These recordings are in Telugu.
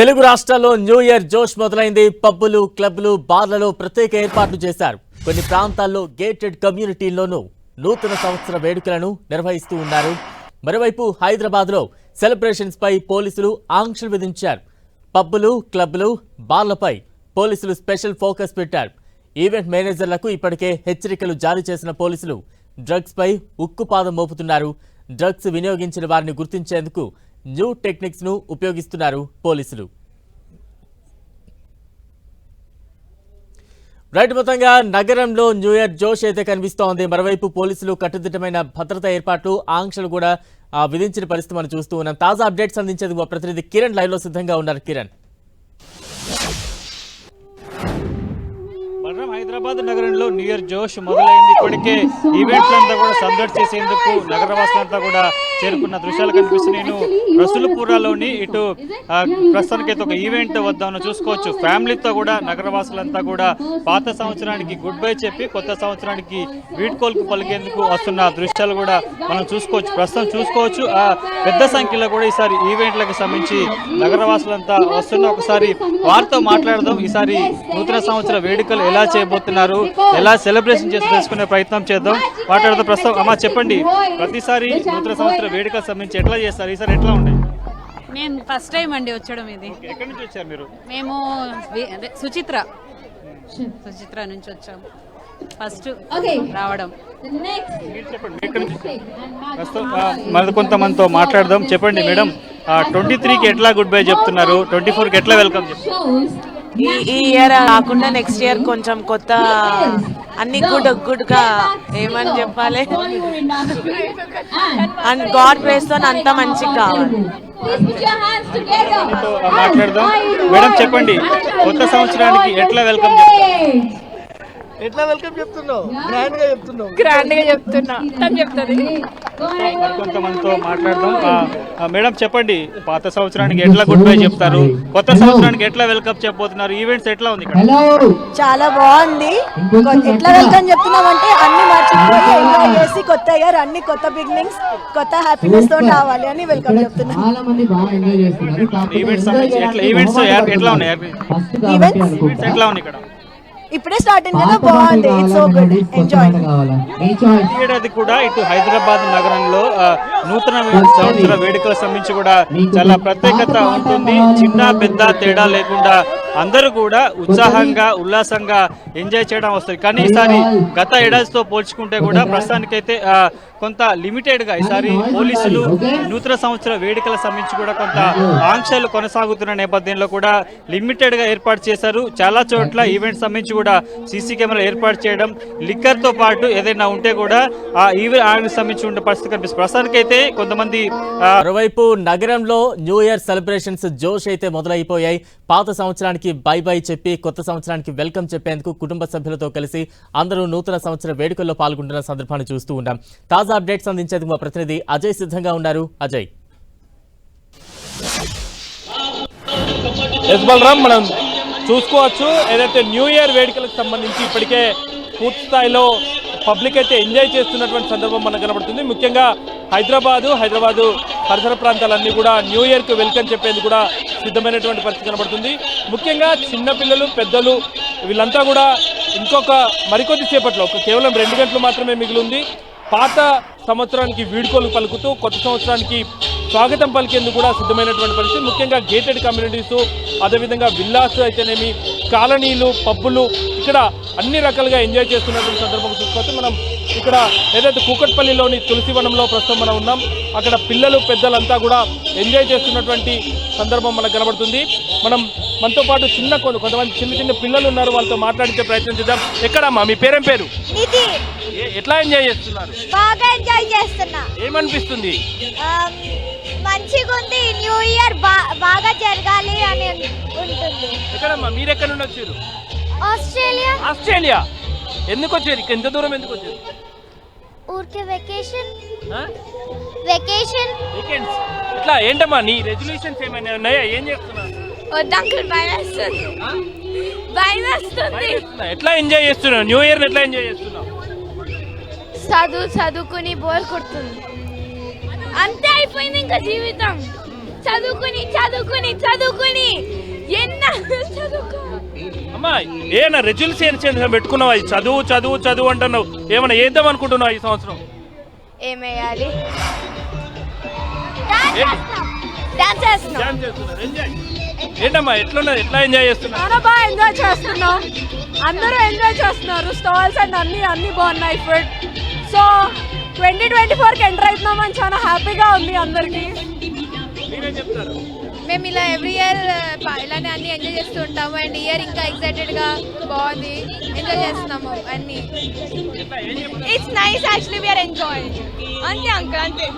తెలుగు రాష్ట్రాల్లో న్యూ ఇయర్ జోష్ మొదలైంది. పబ్బులు క్లబ్లు బార్లలో ప్రత్యేక ఏర్పాట్లు చేశారు. కొన్ని ప్రాంతాల్లో గేటెడ్ కమ్యూనిటీల్లోనూ నూతన సంవత్సర వేడుకలను నిర్వహిస్తూ ఉన్నారు. మరోవైపు హైదరాబాద్లో సెలబ్రేషన్స్పై పోలీసులు ఆంక్షలు విధించారు. పబ్బులు క్లబ్లు బార్లపై పోలీసులు స్పెషల్ ఫోకస్ పెట్టారు. ఈవెంట్ మేనేజర్లకు ఇప్పటికే హెచ్చరికలు జారీ చేసిన పోలీసులు డ్రగ్స్పై ఉక్కుపాదం మోపుతున్నారు. డ్రగ్స్ వినియోగించిన వారిని గుర్తించేందుకు న్యూ టెక్నిక్స్ను ఉపయోగిస్తున్నారు పోలీసులు. రైట్ మొత్తంగా నగరంలో న్యూ ఇయర్ జోష్ అయితే కనిపిస్తోంది. మరోవైపు పోలీసులు కట్టుదిట్టమైన భద్రతా ఏర్పాట్లు ఆంక్షలు కూడా విధించిన పరిస్థితి మనం చూస్తూ ఉన్నాం. తాజా అప్డేట్స్ అందించేది మా ప్రతినిధి కిరణ్. లైవ్లో సిద్ధంగా ఉన్నారు కిరణ్. హైదరాబాద్ నగరంలో న్యూ ఇయర్ జోష్ మొదలైంది. ఇప్పటికే ఈవెంట్స్ అంతా కూడా సందడి చేసేందుకు నగరవాసులంతా కూడా చేరుకున్న దృశ్యాలు కనిపిస్తున్నాయి నేను రసులుపురాలోని ఇటు ఆ, ప్రస్తుతానికైతే ఒక ఈవెంట్ వద్దామని చూసుకోవచ్చు. ఫ్యామిలీతో కూడా నగరవాసులంతా కూడా పాత సంవత్సరానికి గుడ్ బై చెప్పి కొత్త సంవత్సరానికి వీడ్కోలుకు పలికేందుకు వస్తున్న దృశ్యాలు కూడా మనం చూసుకోవచ్చు. ప్రస్తుతం చూసుకోవచ్చు. ఆ పెద్ద సంఖ్యలో కూడా ఈసారి ఈవెంట్లకు సంబంధించి నగరవాసులంతా వస్తున్న ఒకసారి వారితో మాట్లాడదాం. ఈసారి నూతన సంవత్సర వేడుకలు ఎలా చేయబోతున్నారు ఎలా సెలబ్రేషన్ చేసి తెలుసుకునే ప్రయత్నం చేద్దాం. మాట్లాడదాం. ప్రస్తుతం అమ్మా చెప్పండి. ప్రతిసారి నూతన సంవత్సర వేడుకలకు సంబంధించి ఎట్లా చేస్తారు? ఈసారి ఎట్లా ఉంటాయి నేను ఫస్ట్ టైం అండి వచ్చడం ఇది. ఎక్కడి నుంచి వచ్చారు మీరు? మేము వి- అదే సుచిత్ర. సుచిత్ర నుంచి వచ్చాము. ఫస్ట్ రావడం. మీరు చెప్పండి మీరు ఎక్కడి నుంచి వచ్చారు? ప్రస్తుతం ఆ, మరి కొంతమందితో మాట్లాడదాం. చెప్పండి మేడం. ట్వంటీ త్రీకి ఎట్లా గుడ్ బై చెప్తున్నారు? ట్వంటీ ఫోర్కి ఎట్లా వెల్కమ్ చెప్తున్నారు ఈ ఈ ఇయర్ కాకుండా నెక్స్ట్ ఇయర్ కొంచెం కొత్త అన్ని గుడ్ గుడ్గా ఏమని చెప్పాలి? అండ్ గాడ్ ప్లేస్తో అంత మంచిగా కావాలి. మాట్లాడదాం. మేడం చెప్పండి కొత్త సంవత్సరానికి ఎట్లా వెల్కమ్ చెప్తారు? ఎట్లా వెల్కమ్ చెప్తున్నావు? గ్రాండ్గా చెప్తున్నావు. గ్రాండ్గా చెప్తున్నా. తను చెప్తుంది. కొంతమందితో మాట్లాడదాం. మేడం చెప్పండి పాత సంవత్సరానికి ఎట్లా గుడ్ బై చెప్తారు? కొత్త సంవత్సరానికి ఎట్లా వెల్కమ్ చెప్పబోతున్నారు? ఈవెంట్స్ ఎట్లా ఉంది ఇక్కడ? చాలా బాగుంది. ఎట్లా వెల్కమ్ చెప్తున్నామంటే అన్ని మర్చిపోయి ఎంజాయ్ చేసి కొత్త ఇయర్ అన్ని కొత్త బిగినింగ్స్ కొత్త హ్యాపీనెస్తో రావాలి అని వెల్కమ్ చెప్తున్నాం. చాలా మంది బాగా ఎంజాయ్ చేస్తున్నారు. కాకపోతే ఈవెంట్స్ ఎట్లా ఈవెంట్స్ ఎట్లా ఉన్నాయి? ఈవెంట్స్ ఎట్లా ఉన్నాయి ఇక్కడ? ఇప్పుడే స్టార్టింగ్ కదా పాత మాట బాగుంది ఇట్స్ సో గుడ్ ఎంజాయ్ ఏడాది కూడా ఇటు హైదరాబాద్ నగరంలో ఆ, నూతన సంవత్సర వేడుకల సంబంధించి కూడా చాలా ప్రత్యేకత ఉంటుంది. చిన్న పెద్ద తేడా లేకుండా అందరూ కూడా ఉత్సాహంగా ఉల్లాసంగా ఎంజాయ్ చేయడం వస్తుంది. కానీ ఈసారి గత ఏడాదితో పోల్చుకుంటే కూడా ప్రస్తుతానికైతే కొంత లిమిటెడ్గా ఈసారి పోలీసులు నూతన సంవత్సర వేడుకల సంబంధించి కూడా కొంత ఆంక్షలు కొనసాగుతున్న నేపథ్యంలో కూడా లిమిటెడ్గా ఏర్పాటు చేశారు. చాలా చోట్ల ఈవెంట్ సంబంధించి కూడా సీసీ కెమెరా ఏర్పాటు చేయడం లిక్కర్తో పాటు ఏదైనా ఉంటే కూడా ఆ ఈవెంట్ ఆడికి సంబంధించి ఉండే పరిస్థితి కనిపిస్తుంది. ప్రస్తుతానికైతే కొంతమంది మరోవైపు నగరంలో న్యూ ఇయర్ సెలబ్రేషన్స్ జోష్ అయితే మొదలైపోయాయి. పాత సంవత్సరానికి బై బై చెప్పి కొత్త సంవత్సరానికి వెల్కమ్ చెప్పేందుకు కుటుంబ సభ్యులతో కలిసి అందరూ నూతన సంవత్సర వేడుకల్లో పాల్గొంటున్న సందర్భాన్ని చూస్తూ ఉన్నాం. తాజా అప్డేట్స్ అందించేందుకు మా ప్రతినిధి అజయ్ సిద్ధంగా ఉన్నారు. అజయ్. ఎస్ బలరాం మనం చూసుకోవచ్చు. ఏదైతే న్యూ ఇయర్ వేడుకలకు సంబంధించి ఇప్పటికే పూర్తి స్థాయిలో పబ్లిక్ అయితే ఎంజాయ్ చేస్తున్నటువంటి సందర్భం మనకు కనబడుతుంది. ముఖ్యంగా హైదరాబాదు హైదరాబాదు పరిసర ప్రాంతాలన్నీ కూడా న్యూ ఇయర్కు వెల్కమ్ చెప్పేందుకు కూడా సిద్ధమైనటువంటి పరిస్థితి కనబడుతుంది. ముఖ్యంగా చిన్నపిల్లలు పెద్దలు వీళ్ళంతా కూడా ఇంకొక మరికొద్ది సేపట్లో కేవలం రెండు గంటలు మాత్రమే మిగిలి ఉంది పాత సంవత్సరానికి వీడ్కోలు పలుకుతూ కొత్త సంవత్సరానికి స్వాగతం పలికేందుకు కూడా సిద్ధమైనటువంటి పరిస్థితి. ముఖ్యంగా గేటెడ్ కమ్యూనిటీస్ అదేవిధంగా విల్లాస్ అయితేనేమి కాలనీలు పబ్బులు ఇక్కడ అన్ని రకాలుగా ఎంజాయ్ చేస్తున్నటువంటి సందర్భం చూసుకోవచ్చు మనం ఇక్కడ ఏదైతే కూకట్పల్లిలోని తులసివనంలో ప్రస్తుతం మనం ఉన్నాం అక్కడ పిల్లలు పెద్దలంతా కూడా ఎంజాయ్ చేస్తున్నటువంటి సందర్భం మనకు కనబడుతుంది. మనం మనతో పాటు చిన్న కొంత కొంతమంది చిన్న చిన్న పిల్లలు ఉన్నారు వాళ్ళతో మాట్లాడించే ప్రయత్నం చేద్దాం. ఎక్కడమ్మా మీ పేరేం పేరు? ఎట్లా ఎంజాయ్ చేస్తున్నారు? బాగా ఎంజాయ్ చేస్తున్నా. ఏమనిపిస్తుంది? మంచిగా ఉంది న్యూ ఇయర్ బాగా జరగాలి అని ఉంటుంది. ఎక్కడమ్మా? మీరు ఎక్కడ నుండి వచ్చారు? ఆస్ట్రేలియా. ఆస్ట్రేలియా? ఎందుకు వచ్చారు? ఇక్కడ ఎంత దూరం ఎందుకు వచ్చారు? ఊరికే వెకేషన్ వెకేషన్ వీకెండ్స్ ఇట్లా ఏంటమ్మా నీ రెజల్యూషన్స్ ఏమైనా ఉన్నాయా? ఏం చేస్తున్నావు? వద్దంకుల్ భయం వేస్తుంది భయం వేస్తుంది ఎట్లా ఎంజాయ్ చేస్తున్నావు? న్యూ ఇయర్ ఎట్లా ఎంజాయ్ చేస్తున్నావు? చదువు చదువుకుని బోర్ కొడుతుంది. అంతే అయిపోయింది ఇంకా జీవితం. చదువుకుని చదువుకుని చదువుకుని. అమ్మా ఏనా రెజ్యులేషన్ పెట్టుకున్నావా? ఈ చదువు చదువు చదువు అంటున్నావు. ఏమైనా చేద్దాం అనుకుంటున్నావు ఈ సంవత్సరం? ఏమేయాలి ఏంటమ్మా ఎట్లున్నది ఎట్లా ఎంజాయ్ చేస్తున్నారు చాలా బాగా ఎంజాయ్ చేస్తున్నాం. అందరూ ఎంజాయ్ చేస్తున్నారు. స్టాల్స్ అండ్ అన్ని అన్ని బాగున్నాయి ఫుడ్ సో ట్వంటీ ట్వంటీ ఫోర్కి ఎంటర్ అవుతున్నామని చాలా హ్యాపీగా ఉంది అందరికీ. మీరేం చెప్తారు మేము ఇలా ఎవ్రీ ఇయర్ ఇలానే అన్ని ఎంజాయ్ చేస్తూ ఉంటాము. అండ్ ఇయర్ ఇంకా ఎక్సైటెడ్గా బాగుంది. ఎంజాయ్ చేస్తున్నాము అన్ని. It's nice actually we are enjoy అంతే అంకుల్ అంతే.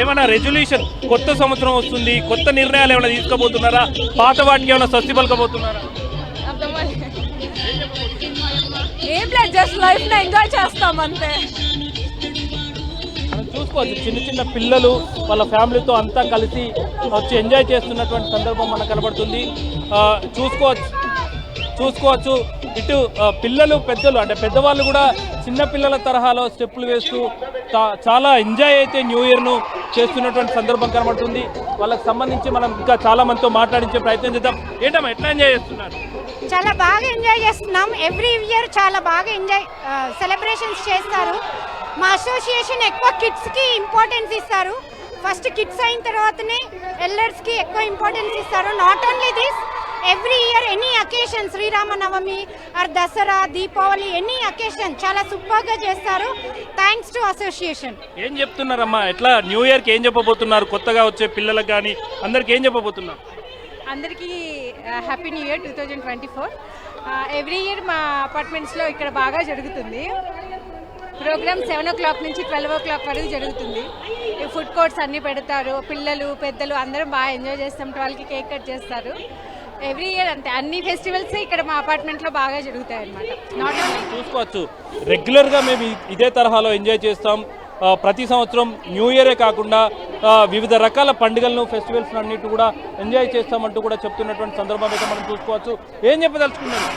ఏమైనా రెజల్యూషన్ కొత్త సంవత్సరం వస్తుంది. కొత్త నిర్ణయాలు ఏమైనా తీసుకోబోతున్నారా? పాత వాటికి ఏమైనా స్వస్తి పలకబోతున్నారా? ఏం లేదు జస్ట్ లైఫ్ని ఎంజాయ్ చేస్తాం అంతే. చూసుకోవచ్చు. చిన్న చిన్న పిల్లలు వాళ్ళ ఫ్యామిలీతో అంతా కలిసి వచ్చి ఎంజాయ్ చేస్తున్నటువంటి సందర్భం మనకు కనబడుతుంది. చూసుకోవచ్చు. చూసుకోవచ్చు. ఇటు పిల్లలు పెద్దలు అంటే పెద్దవాళ్ళు కూడా చిన్న పిల్లల తరహాలో స్టెప్పులు వేస్తూ చాలా ఎంజాయ్ అయితే న్యూ ఇయర్ను చేస్తున్నటువంటి సందర్భం కనబడుతుంది. వాళ్ళకి సంబంధించి మనం ఇంకా చాలా మందితో మాట్లాడించే ప్రయత్నం చేద్దాం. ఏంటమ్మా ఎట్లా ఎంజాయ్ చేస్తున్నారు? చాలా బాగా ఎంజాయ్ చేస్తున్నాం. ఎవ్రీ ఇయర్ చాలా బాగా ఎంజాయ్ సెలబ్రేషన్స్ చేస్తారు. మా అసోసియేషన్ ఎక్కువ కిడ్స్కి ఇంపార్టెన్స్ ఇస్తారు. ఫస్ట్ కిడ్స్ అయిన తర్వాతనే ఎల్డర్స్కి ఎక్కువ ఇంపార్టెన్స్ ఇస్తారు. Not only this every year any occasion Sriramanavami or Dasara Deepavali any occasion చాలా సూపర్గా చేస్తారు. థ్యాంక్స్ టు అసోసియేషన్ ఏం చెప్తున్నారమ్మా? ఎట్లా? న్యూ ఇయర్కి ఏం చెప్పబోతున్నారు? కొత్తగా వచ్చే పిల్లలకు కానీ అందరికి ఏం చెప్పబోతున్నారు? అందరికీ happy new year two thousand twenty four every year మా అపార్ట్మెంట్స్లో ఇక్కడ బాగా జరుగుతుంది. ప్రోగ్రామ్ సెవెన్ ఓ క్లాక్ నుంచి ట్వెల్వ్ ఓ క్లాక్ వరకు జరుగుతుంది. ఈ ఫుడ్ కోర్ట్స్ అన్నీ పెడతారు. పిల్లలు పెద్దలు అందరం బాగా ఎంజాయ్ చేస్తాం. ట్వెల్వ్కి కేక్ కట్ చేస్తారు. ఎవ్రీ ఇయర్ అంతే. అన్ని ఫెస్టివల్స్ ఇక్కడ మా అపార్ట్మెంట్లో బాగా జరుగుతాయి అన్నమాట. నాట్ ఓన్లీ చూసుకోవచ్చు. రెగ్యులర్గా మేము ఇదే తరహాలో ఎంజాయ్ చేస్తాం. ప్రతి సంవత్సరం న్యూ ఇయరే కాకుండా వివిధ రకాల పండుగలను ఫెస్టివల్స్ అన్నిటి కూడా ఎంజాయ్ చేస్తామంటూ కూడా చెప్తున్నటువంటి సందర్భం అయితే మనం చూసుకోవచ్చు. ఏం చెప్పదలుచుకున్నాను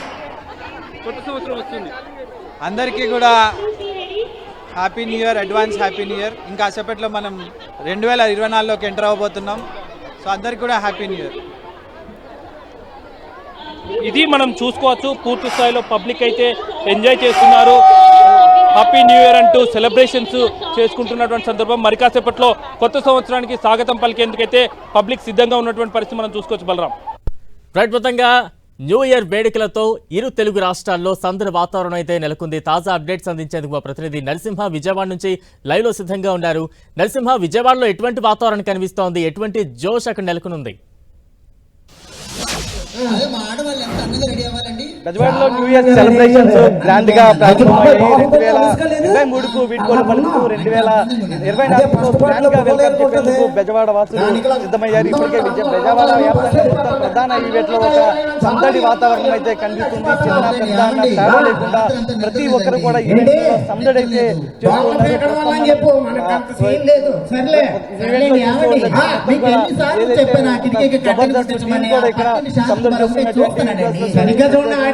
కొత్త సంవత్సరం వస్తుంది అందరికీ కూడా happy new year advance happy new year. ఇంకా కాసేపట్లో మనం రెండు వేల ఇరవై నాలుగులోకి ఎంటర్ అవ్వబోతున్నాం. సో అందరికీ కూడా హ్యాపీ న్యూ ఇయర్. ఇది మనం చూసుకోవచ్చు. పూర్తి స్థాయిలో పబ్లిక్ అయితే ఎంజాయ్ చేస్తున్నారు. హ్యాపీ న్యూ ఇయర్ అంటూ సెలబ్రేషన్స్ చేసుకుంటున్నటువంటి సందర్భం. మరి కాసేపట్లో కొత్త సంవత్సరానికి స్వాగతం పలికేందుకైతే పబ్లిక్ సిద్ధంగా ఉన్నటువంటి పరిస్థితి మనం చూసుకోవచ్చు. బలరాం. రైట్ మొత్తంగా న్యూ ఇయర్ వేడుకలతో ఇరు తెలుగు రాష్ట్రాల్లో సందడి వాతావరణం అయితే నెలకొంది. తాజా అప్డేట్స్ అందించేందుకు మా ప్రతినిధి నరసింహ విజయవాడ నుంచి లైవ్లో సిద్ధంగా ఉన్నారు. నరసింహ విజయవాడలో ఎటువంటి వాతావరణం కనిపిస్తోంది? ఎటువంటి జోష్ అక్కడ నెలకొనుంది? గజవాడలో న్యూ ఇయర్ సెలబ్రేషన్స్ గ్రాండ్గా ప్రారంభమయ్యాయి. రెండు వేల ఇరవై మూడుకు వీడ్కోలు పలుకుతూ రెండు వేల ఇరవై నాలుగులో గ్రాండ్గా వెల్కమ్ చెప్పేందుకు బెజవాడ వాసులు సిద్ధమయ్యారు. ఇప్పటికే విజయ బెజవాడ వ్యాప్తంగా మొత్తం ప్రధాన ఈవెంట్లో ఒక సందడి వాతావరణం అయితే కనిపిస్తుంది. చిన్న పెద్ద అన్న తేడా లేకుండా ప్రతి ఒక్కరు కూడా ఈవెంట్లో సందడి అయితే కూడా ఇక్కడ సందడి చేస్తున్నటువంటి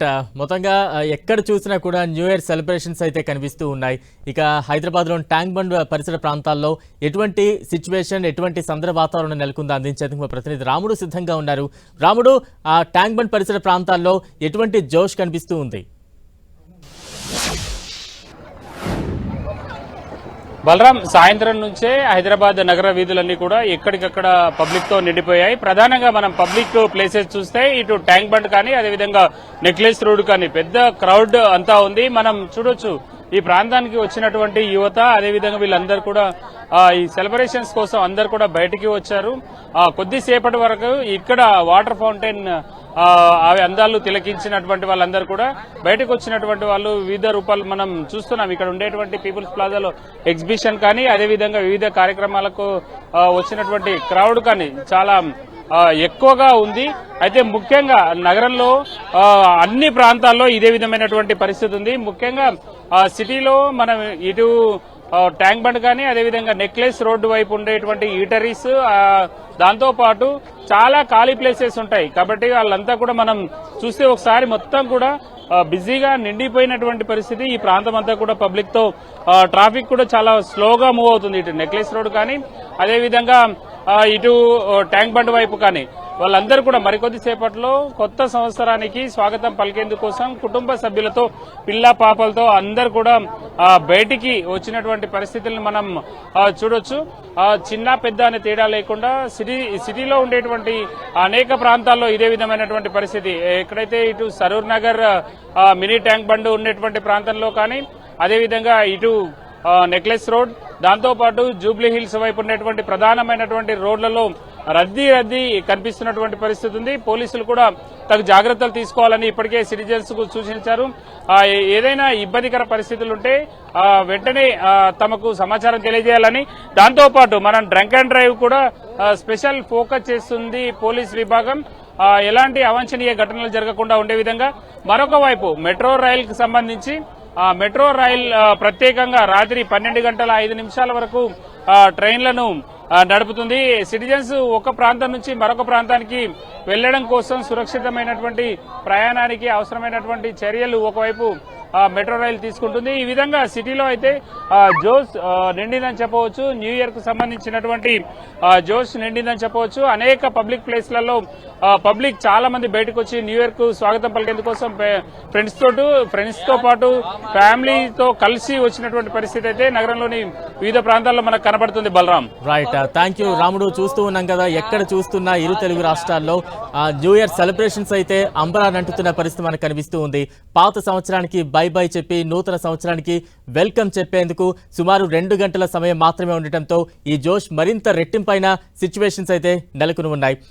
రైట్ మొత్తంగా ఎక్కడ చూసినా కూడా న్యూ ఇయర్ సెలబ్రేషన్స్ అయితే కనిపిస్తూ ఉన్నాయి. ఇక హైదరాబాద్లోని ట్యాంక్ బండ్ పరిసర ప్రాంతాల్లో ఎటువంటి సిచ్యువేషన్ ఎటువంటి సందర్భ వాతావరణం నెలకొందో అందించేందుకు మా ప్రతినిధి రాముడు సిద్ధంగా ఉన్నారు. రాముడు ఆ ట్యాంక్ బండ్ పరిసర ప్రాంతాల్లో ఎటువంటి జోష్ కనిపిస్తూ ఉంది? బలరాం సాయంత్రం నుంచే హైదరాబాద్ నగర వీధులన్నీ కూడా ఎక్కడికక్కడ పబ్లిక్తో నిండిపోయాయి. ప్రధానంగా మనం పబ్లిక్ ప్లేసెస్ చూస్తే ఇటు ట్యాంక్ బండ్ కానీ అదేవిధంగా నెక్లెస్ రోడ్ కానీ పెద్ద క్రౌడ్ అంతా ఉంది. మనం చూడొచ్చు ఈ ప్రాంతానికి వచ్చినటువంటి యువత అదేవిధంగా వీళ్ళందరూ కూడా ఈ సెలబ్రేషన్స్ కోసం అందరు కూడా బయటికి వచ్చారు. కొద్దిసేపటి వరకు ఇక్కడ వాటర్ ఫౌంటైన్ అవి అందాలు తిలకించినటువంటి వాళ్ళందరూ కూడా బయటకు వచ్చినటువంటి వాళ్ళు వివిధ రూపాలు మనం చూస్తున్నాం. ఇక్కడ ఉండేటువంటి పీపుల్స్ ప్లాజాలో ఎగ్జిబిషన్ కానీ అదేవిధంగా వివిధ కార్యక్రమాలకు వచ్చినటువంటి క్రౌడ్ కానీ చాలా ఎక్కువగా ఉంది. అయితే ముఖ్యంగా నగరంలో అన్ని ప్రాంతాల్లో ఇదే విధమైనటువంటి పరిస్థితి ఉంది. ముఖ్యంగా సిటీలో మనం ఇటు ట్యాంక్ బండ్ కానీ అదేవిధంగా నెక్లెస్ రోడ్డు వైపు ఉండేటువంటి ఈటరీస్ దాంతో పాటు చాలా ఖాళీ ప్లేసెస్ ఉంటాయి. కాబట్టి వాళ్ళంతా కూడా మనం చూస్తే ఒకసారి మొత్తం కూడా బిజీగా నిండిపోయినటువంటి పరిస్థితి. ఈ ప్రాంతం అంతా కూడా పబ్లిక్తో ట్రాఫిక్ కూడా చాలా స్లోగా మూవ్ అవుతుంది. ఇటు నెక్లెస్ రోడ్ కానీ అదేవిధంగా ఇటు ట్యాంక్ బండ్ వైపు కానీ. వాళ్ళందరూ కూడా మరికొద్ది సేపట్లో కొత్త సంవత్సరానికి స్వాగతం పలికేందుకు కోసం కుటుంబ సభ్యులతో పిల్ల పాపలతో అందరు కూడా బయటికి వచ్చినటువంటి పరిస్థితులను మనం చూడొచ్చు. చిన్న పెద్ద అనే తేడా లేకుండా సిటీ సిటీలో ఉండేటువంటి అనేక ప్రాంతాల్లో ఇదే విధమైనటువంటి పరిస్థితి. ఎక్కడైతే ఇటు Saroor Nagar mini tank bund ఉండేటువంటి ప్రాంతంలో కానీ అదేవిధంగా ఇటు నెక్లెస్ రోడ్ దాంతోపాటు జూబ్లీ హిల్స్ వైపు ఉండేటువంటి ప్రధానమైనటువంటి రోడ్లలో రద్దీ రద్దీ కనిపిస్తున్నటువంటి పరిస్థితి ఉంది. పోలీసులు కూడా తగు జాగ్రత్తలు తీసుకోవాలని ఇప్పటికే సిటిజన్స్కు సూచించారు. ఏదైనా ఇబ్బందికర పరిస్థితులు ఉంటే వెంటనే తమకు సమాచారం తెలియజేయాలని. దాంతోపాటు మనం డ్రంక్ అండ్ డ్రైవ్ కూడా స్పెషల్ ఫోకస్ చేస్తుంది పోలీస్ విభాగం. ఎలాంటి అవాంఛనీయ ఘటనలు జరగకుండా ఉండే విధంగా మరొక వైపు మెట్రో రైల్ సంబంధించి ఆ మెట్రో రైల్ ప్రత్యేకంగా రాత్రి పన్నెండు గంటల ఐదు నిమిషాల వరకు ట్రైన్లను నడుపుతుంది. సిటిజన్స్ ఒక ప్రాంతం నుంచి మరొక ప్రాంతానికి వెళ్ళడం కోసం సురక్షితమైనటువంటి ప్రయాణానికి అవసరమైనటువంటి చర్యలు ఒకవైపు మెట్రో రైలు తీసుకుంటుంది. ఈ విధంగా సిటీలో అయితే జోస్ నిండిందని చెప్పవచ్చు. న్యూ ఇయర్కు సంబంధించినటువంటి జోస్ జోష్ నిండిందని చెప్పవచ్చు. అనేక పబ్లిక్ ప్లేస్లలో పబ్లిక్ చాలా మంది బయటకు వచ్చి న్యూ ఇయర్కు స్వాగతం పలికేందుకోసం ఫ్రెండ్స్ తోటు ఫ్రెండ్స్తో పాటు ఫ్యామిలీతో కలిసి వచ్చినటువంటి పరిస్థితి అయితే నగరంలోని వివిధ ప్రాంతాల్లో మనకు కనబడుతుంది బలరాం. రైట్ థ్యాంక్ యూ రాముడు. చూస్తూ ఉన్నాం కదా ఎక్కడ చూస్తున్నా ఇరు తెలుగు రాష్ట్రాల్లో. న్యూ ఇయర్ సెలబ్రేషన్స్ అయితే అంబరాన్ అంటుతున్న పరిస్థితి మనకు కనిపిస్తూ ఉంది. పాత సంవత్సరానికి బై బై చెప్పి నూతన సంవత్సరానికి వెల్కమ్ చెప్పేందుకు సుమారు రెండు గంటల సమయం మాత్రమే ఉండటంతో ఈ జోష్ మరింత రెట్టింపైన సిచ్యువేషన్స్ అయితే నెలకొని ఉన్నాయి